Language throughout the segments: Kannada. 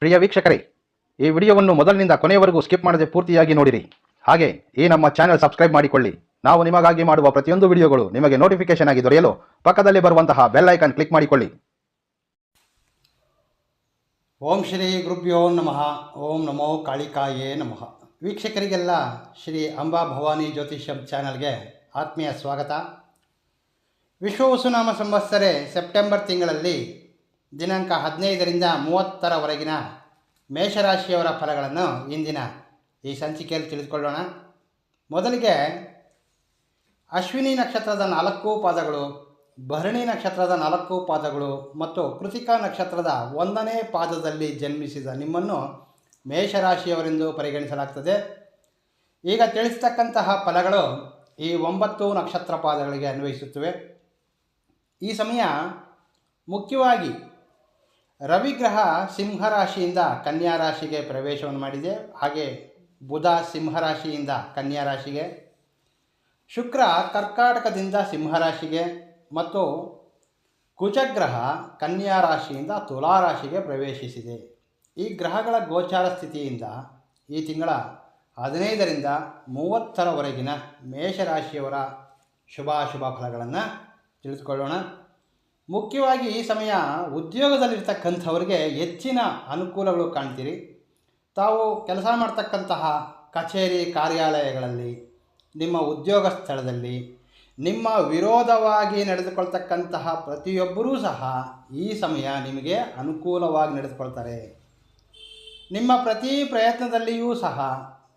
ಪ್ರಿಯ ವೀಕ್ಷಕರೇ, ಈ ವಿಡಿಯೋವನ್ನು ಮೊದಲಿನಿಂದ ಕೊನೆಯವರೆಗೂ ಸ್ಕಿಪ್ ಮಾಡದೆ ಪೂರ್ತಿಯಾಗಿ ನೋಡಿರಿ. ಹಾಗೆ ಈ ನಮ್ಮ ಚಾನೆಲ್ ಸಬ್ಸ್ಕ್ರೈಬ್ ಮಾಡಿಕೊಳ್ಳಿ. ನಾವು ನಿಮಗಾಗಿ ಮಾಡುವ ಪ್ರತಿಯೊಂದು ವಿಡಿಯೋಗಳು ನಿಮಗೆ ನೋಟಿಫಿಕೇಶನ್ ಆಗಿ ದೊರೆಯಲು ಪಕ್ಕದಲ್ಲಿ ಬರುವಂತಹ ಬೆಲ್ ಐಕಾನ್ ಕ್ಲಿಕ್ ಮಾಡಿಕೊಳ್ಳಿ. ಓಂ ಶ್ರೀ ಗುರುಭ್ಯೋ ನಮಃ. ಓಂ ನಮೋ ಕಾಳಿಕಾಯೇ ನಮಃ. ವೀಕ್ಷಕರಿಗೆಲ್ಲ ಶ್ರೀ ಅಂಬಾ ಭವಾನಿ ಜ್ಯೋತಿಷ್ಯಂ ಚಾನಲ್ಗೆ ಆತ್ಮೀಯ ಸ್ವಾಗತ. ವಿಶ್ವವಸುನಾಮ ಸಂವತ್ಸರೆ, ಸೆಪ್ಟೆಂಬರ್ ತಿಂಗಳಲ್ಲಿ ದಿನಾಂಕ ಹದಿನೈದರಿಂದ ಮೂವತ್ತರವರೆಗಿನ ಮೇಷರಾಶಿಯವರ ಫಲಗಳನ್ನು ಇಂದಿನ ಈ ಸಂಚಿಕೆಯಲ್ಲಿ ತಿಳಿದುಕೊಳ್ಳೋಣ. ಮೊದಲಿಗೆ ಅಶ್ವಿನಿ ನಕ್ಷತ್ರದ ನಾಲ್ಕು ಪಾದಗಳು, ಭರಣಿ ನಕ್ಷತ್ರದ ನಾಲ್ಕು ಪಾದಗಳು ಮತ್ತು ಕೃತಿಕಾ ನಕ್ಷತ್ರದ ಒಂದನೇ ಪಾದದಲ್ಲಿ ಜನ್ಮಿಸಿದ ನಿಮ್ಮನ್ನು ಮೇಷರಾಶಿಯವರೆಂದು ಪರಿಗಣಿಸಲಾಗ್ತದೆ. ಈಗ ತಿಳಿಸ್ತಕ್ಕಂತಹ ಫಲಗಳು ಈ ಒಂಬತ್ತು ನಕ್ಷತ್ರ ಪಾದಗಳಿಗೆ ಅನ್ವಯಿಸುತ್ತವೆ. ಈ ಸಮಯ ಮುಖ್ಯವಾಗಿ ರವಿಗ್ರಹ ಸಿಂಹರಾಶಿಯಿಂದ ಕನ್ಯಾ ರಾಶಿಗೆ ಪ್ರವೇಶವನ್ನು ಮಾಡಿದೆ. ಹಾಗೆ ಬುಧ ಸಿಂಹರಾಶಿಯಿಂದ ಕನ್ಯಾ ರಾಶಿಗೆ, ಶುಕ್ರ ಕರ್ಕಾಟಕದಿಂದ ಸಿಂಹರಾಶಿಗೆ ಮತ್ತು ಕುಚಗ್ರಹ ಕನ್ಯಾ ರಾಶಿಯಿಂದ ತುಲಾ ರಾಶಿಗೆ ಪ್ರವೇಶಿಸಿದೆ. ಈ ಗ್ರಹಗಳ ಗೋಚಾರ ಸ್ಥಿತಿಯಿಂದ ಈ ತಿಂಗಳ ಹದಿನೈದರಿಂದ ಮೂವತ್ತರವರೆಗಿನ ಮೇಷರಾಶಿಯವರ ಶುಭಾಶುಭ ಫಲಗಳನ್ನು ತಿಳಿದುಕೊಳ್ಳೋಣ. ಮುಖ್ಯವಾಗಿ ಈ ಸಮಯ ಉದ್ಯೋಗದಲ್ಲಿರ್ತಕ್ಕಂಥವ್ರಿಗೆ ಹೆಚ್ಚಿನ ಅನುಕೂಲಗಳು ಕಾಣ್ತೀರಿ. ತಾವು ಕೆಲಸ ಮಾಡ್ತಕ್ಕಂತಹ ಕಚೇರಿ ಕಾರ್ಯಾಲಯಗಳಲ್ಲಿ, ನಿಮ್ಮ ಉದ್ಯೋಗ ಸ್ಥಳದಲ್ಲಿ, ನಿಮ್ಮ ವಿರೋಧವಾಗಿ ನಡೆದುಕೊಳ್ತಕ್ಕಂತಹ ಪ್ರತಿಯೊಬ್ಬರೂ ಸಹ ಈ ಸಮಯ ನಿಮಗೆ ಅನುಕೂಲವಾಗಿ ನಡೆದುಕೊಳ್ತಾರೆ. ನಿಮ್ಮ ಪ್ರತಿ ಪ್ರಯತ್ನದಲ್ಲಿಯೂ ಸಹ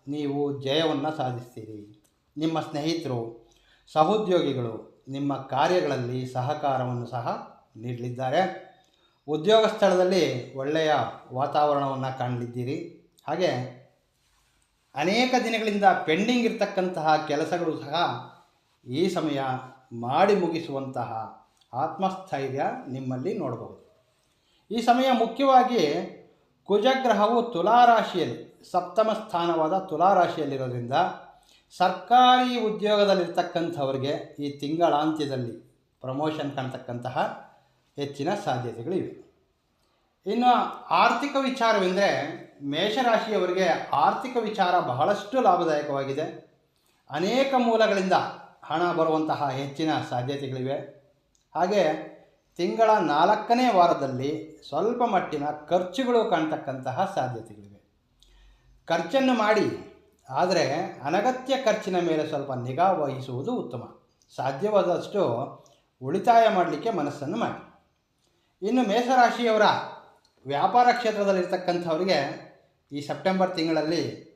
ನೀವು ಜಯವನ್ನು ಸಾಧಿಸ್ತೀರಿ. ನಿಮ್ಮ ಸ್ನೇಹಿತರು, ಸಹೋದ್ಯೋಗಿಗಳು ನಿಮ್ಮ ಕಾರ್ಯಗಳಲ್ಲಿ ಸಹಕಾರವನ್ನು ಸಹ ನೀಡಲಿದ್ದಾರೆ. ಉದ್ಯೋಗ ಸ್ಥಳದಲ್ಲಿ ಒಳ್ಳೆಯ ವಾತಾವರಣವನ್ನು ಕಾಣಲಿದ್ದೀರಿ ಹಾಗೆ ಅನೇಕ ದಿನಗಳಿಂದ ಪೆಂಡಿಂಗ್ ಇರತಕ್ಕಂತಹ ಕೆಲಸಗಳು ಸಹ ಈ ಸಮಯ ಮಾಡಿ ಮುಗಿಸುವಂತಹ ಆತ್ಮಸ್ಥೈರ್ಯ ನಿಮ್ಮಲ್ಲಿ ನೋಡಬಹುದು. ಈ ಸಮಯ ಮುಖ್ಯವಾಗಿ ಕುಜಗ್ರಹವು ತುಲಾರಾಶಿಯಲ್ಲಿ, ಸಪ್ತಮ ಸ್ಥಾನವಾದ ತುಲಾರಾಶಿಯಲ್ಲಿರೋದ್ರಿಂದ ಸರ್ಕಾರಿ ಉದ್ಯೋಗದಲ್ಲಿರ್ತಕ್ಕಂಥವ್ರಿಗೆ ಈ ತಿಂಗಳಾಂತ್ಯದಲ್ಲಿ ಪ್ರಮೋಷನ್ ಕಾಣ್ತಕ್ಕಂತಹ ಹೆಚ್ಚಿನ ಸಾಧ್ಯತೆಗಳಿವೆ. ಇನ್ನು ಆರ್ಥಿಕ ವಿಚಾರವೆಂದರೆ ಮೇಷರಾಶಿಯವರಿಗೆ ಆರ್ಥಿಕ ವಿಚಾರ ಬಹಳಷ್ಟು ಲಾಭದಾಯಕವಾಗಿದೆ. ಅನೇಕ ಮೂಲಗಳಿಂದ ಹಣ ಬರುವಂತಹ ಹೆಚ್ಚಿನ ಸಾಧ್ಯತೆಗಳಿವೆ. ಹಾಗೆ ತಿಂಗಳ ನಾಲ್ಕನೇ ವಾರದಲ್ಲಿ ಸ್ವಲ್ಪ ಮಟ್ಟಿನ ಖರ್ಚುಗಳು ಕಾಣ್ತಕ್ಕಂತಹ ಸಾಧ್ಯತೆಗಳಿವೆ. ಖರ್ಚನ್ನು ಮಾಡಿ ಆದರೆ ಅನಗತ್ಯ ಖರ್ಚಿನ ಮೇಲೆ ಸ್ವಲ್ಪ ನಿಗಾ ವಹಿಸುವುದು ಉತ್ತಮ. ಸಾಧ್ಯವಾದಷ್ಟು ಉಳಿತಾಯ ಮಾಡಲಿಕ್ಕೆ ಮನಸ್ಸನ್ನು ಮಾಡಿ. ಇನ್ನು ಮೇಷರಾಶಿಯವರ ವ್ಯಾಪಾರ ಕ್ಷೇತ್ರದಲ್ಲಿರ್ತಕ್ಕಂಥವರಿಗೆ ಈ ಸೆಪ್ಟೆಂಬರ್ ತಿಂಗಳಲ್ಲಿ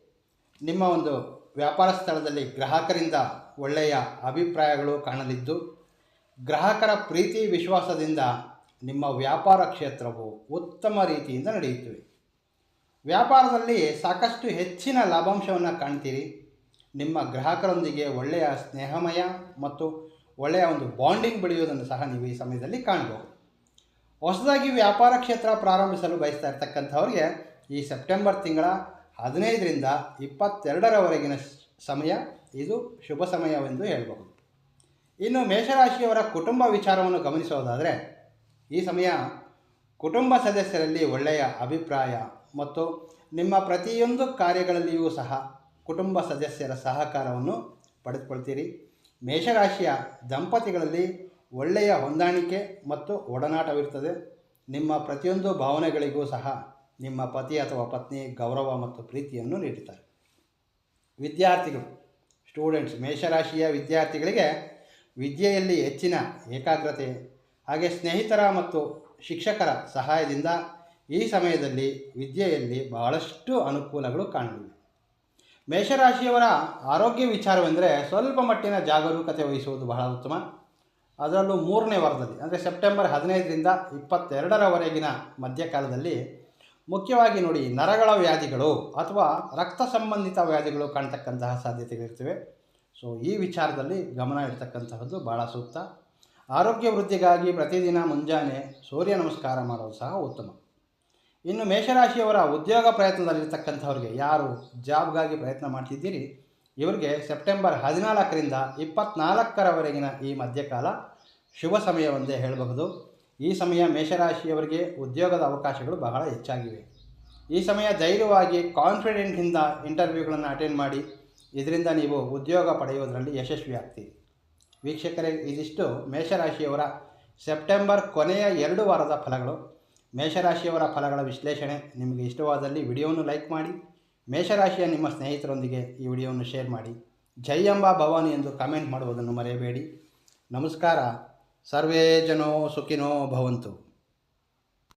ನಿಮ್ಮ ಒಂದು ವ್ಯಾಪಾರ ಸ್ಥಳದಲ್ಲಿ ಗ್ರಾಹಕರಿಂದ ಒಳ್ಳೆಯ ಅಭಿಪ್ರಾಯಗಳು ಕಾಣಲಿದ್ದು, ಗ್ರಾಹಕರ ಪ್ರೀತಿ ವಿಶ್ವಾಸದಿಂದ ನಿಮ್ಮ ವ್ಯಾಪಾರ ಕ್ಷೇತ್ರವು ಉತ್ತಮ ರೀತಿಯಿಂದ ನಡೆಯುತ್ತವೆ. ವ್ಯಾಪಾರದಲ್ಲಿ ಸಾಕಷ್ಟು ಹೆಚ್ಚಿನ ಲಾಭಾಂಶವನ್ನು ಕಾಣ್ತೀರಿ. ನಿಮ್ಮ ಗ್ರಾಹಕರೊಂದಿಗೆ ಒಳ್ಳೆಯ ಸ್ನೇಹಮಯ ಮತ್ತು ಒಳ್ಳೆಯ ಒಂದು ಬಾಂಡಿಂಗ್ ಬೆಳೆಯುವುದನ್ನು ಸಹ ನೀವು ಈ ಸಮಯದಲ್ಲಿ ಕಾಣಬಹುದು. ಹೊಸದಾಗಿ ವ್ಯಾಪಾರ ಕ್ಷೇತ್ರ ಪ್ರಾರಂಭಿಸಲು ಬಯಸ್ತಾ ಇರ್ತಕ್ಕಂಥವ್ರಿಗೆ ಈ ಸೆಪ್ಟೆಂಬರ್ ತಿಂಗಳ ಹದಿನೈದರಿಂದ ಇಪ್ಪತ್ತೆರಡರವರೆಗಿನ ಸಮಯ, ಇದು ಶುಭ ಸಮಯವೆಂದು ಹೇಳಬಹುದು. ಇನ್ನು ಮೇಷರಾಶಿಯವರ ಕುಟುಂಬ ವಿಚಾರವನ್ನು ಗಮನಿಸೋದಾದರೆ ಈ ಸಮಯ ಕುಟುಂಬ ಸದಸ್ಯರಲ್ಲಿ ಒಳ್ಳೆಯ ಅಭಿಪ್ರಾಯ ಮತ್ತು ನಿಮ್ಮ ಪ್ರತಿಯೊಂದು ಕಾರ್ಯಗಳಲ್ಲಿಯೂ ಸಹ ಕುಟುಂಬ ಸದಸ್ಯರ ಸಹಕಾರವನ್ನು ಪಡೆದುಕೊಳ್ತೀರಿ. ಮೇಷರಾಶಿಯ ದಂಪತಿಗಳಲ್ಲಿ ಒಳ್ಳೆಯ ಹೊಂದಾಣಿಕೆ ಮತ್ತು ಒಡನಾಟವಿರುತ್ತದೆ. ನಿಮ್ಮ ಪ್ರತಿಯೊಂದು ಭಾವನೆಗಳಿಗೂ ಸಹ ನಿಮ್ಮ ಪತಿ ಅಥವಾ ಪತ್ನಿ ಗೌರವ ಮತ್ತು ಪ್ರೀತಿಯನ್ನು ನೀಡುತ್ತಾರೆ. ವಿದ್ಯಾರ್ಥಿಗಳು, ಸ್ಟೂಡೆಂಟ್ಸ್, ಮೇಷರಾಶಿಯ ವಿದ್ಯಾರ್ಥಿಗಳಿಗೆ ವಿದ್ಯೆಯಲ್ಲಿ ಹೆಚ್ಚಿನ ಏಕಾಗ್ರತೆ ಹಾಗೆ ಸ್ನೇಹಿತರ ಮತ್ತು ಶಿಕ್ಷಕರ ಸಹಾಯದಿಂದ ಈ ಸಮಯದಲ್ಲಿ ವಿದ್ಯೆಯಲ್ಲಿ ಬಹಳಷ್ಟು ಅನುಕೂಲಗಳು ಕಾಣಲಿವೆ. ಮೇಷರಾಶಿಯವರ ಆರೋಗ್ಯ ವಿಚಾರವೆಂದರೆ ಸ್ವಲ್ಪ ಮಟ್ಟಿನ ಜಾಗರೂಕತೆ ವಹಿಸುವುದು ಬಹಳ ಉತ್ತಮ. ಅದರಲ್ಲೂ ಮೂರನೇ ವಾರದಲ್ಲಿ, ಅಂದರೆ ಸೆಪ್ಟೆಂಬರ್ ಹದಿನೈದರಿಂದ ಇಪ್ಪತ್ತೆರಡರವರೆಗಿನ ಮಧ್ಯಕಾಲದಲ್ಲಿ ಮುಖ್ಯವಾಗಿ ನೋಡಿ ನರಗಳ ವ್ಯಾಧಿಗಳು ಅಥವಾ ರಕ್ತ ಸಂಬಂಧಿತ ವ್ಯಾಧಿಗಳು ಕಾಣ್ತಕ್ಕಂತಹ ಸಾಧ್ಯತೆಗಳಿರ್ತವೆ. ಸೊ ಈ ವಿಚಾರದಲ್ಲಿ ಗಮನ ಇಡ್ತಕ್ಕಂತಹದ್ದು ಭಾಳ ಸೂಕ್ತ. ಆರೋಗ್ಯ ವೃದ್ಧಿಗಾಗಿ ಪ್ರತಿದಿನ ಮುಂಜಾನೆ ಸೂರ್ಯ ನಮಸ್ಕಾರ ಮಾಡೋದು ಸಹ ಉತ್ತಮ. ಇನ್ನು ಮೇಷರಾಶಿಯವರ ಉದ್ಯೋಗ ಪ್ರಯತ್ನದಲ್ಲಿರ್ತಕ್ಕಂಥವ್ರಿಗೆ ಯಾರು ಜಾಬ್ಗಾಗಿ ಪ್ರಯತ್ನ ಮಾಡ್ತಿದ್ದೀರಿ? ಇವರಿಗೆ ಸೆಪ್ಟೆಂಬರ್ ಹದಿನಾಲ್ಕರಿಂದ ಇಪ್ಪತ್ನಾಲ್ಕರವರೆಗಿನ ಈ ಮಧ್ಯಕಾಲ ಶುಭ ಸಮಯವೆಂದೇ ಹೇಳಬಹುದು. ಈ ಸಮಯ ಮೇಷರಾಶಿಯವರಿಗೆ ಉದ್ಯೋಗದ ಅವಕಾಶಗಳು ಬಹಳ ಹೆಚ್ಚಾಗಿವೆ. ಈ ಸಮಯ ಧೈರ್ಯವಾಗಿ ಕಾನ್ಫಿಡೆಂಟಿಂದ ಇಂಟರ್ವ್ಯೂಗಳನ್ನು ಅಟೆಂಡ್ ಮಾಡಿ, ಇದರಿಂದ ನೀವು ಉದ್ಯೋಗ ಪಡೆಯುವುದರಲ್ಲಿ ಯಶಸ್ವಿ ಆಗ್ತೀರಿ. ವೀಕ್ಷಕರೇ, ಇದಿಷ್ಟು ಮೇಷರಾಶಿಯವರ ಸೆಪ್ಟೆಂಬರ್ ಕೊನೆಯ ಎರಡು ವಾರದ ಫಲಗಳು. ಮೇಷರಾಶಿಯವರ ಫಲಗಳ ವಿಶ್ಲೇಷಣೆ ನಿಮಗೆ ಇಷ್ಟವಾದಲ್ಲಿ ವಿಡಿಯೋವನ್ನು ಲೈಕ್ ಮಾಡಿ, ಮೇಷರಾಶಿಯ ನಿಮ್ಮ ಸ್ನೇಹಿತರೊಂದಿಗೆ ಈ ವಿಡಿಯೋವನ್ನು ಶೇರ್ ಮಾಡಿ, ಜೈ ಅಂಬಾ ಭವಾನಿ ಎಂದು ಕಮೆಂಟ್ ಮಾಡುವುದನ್ನು ಮರೆಯಬೇಡಿ. ನಮಸ್ಕಾರ. ಸರ್ವೇ ಜನೋ ಸುಖಿನೋ ಭವಂತು.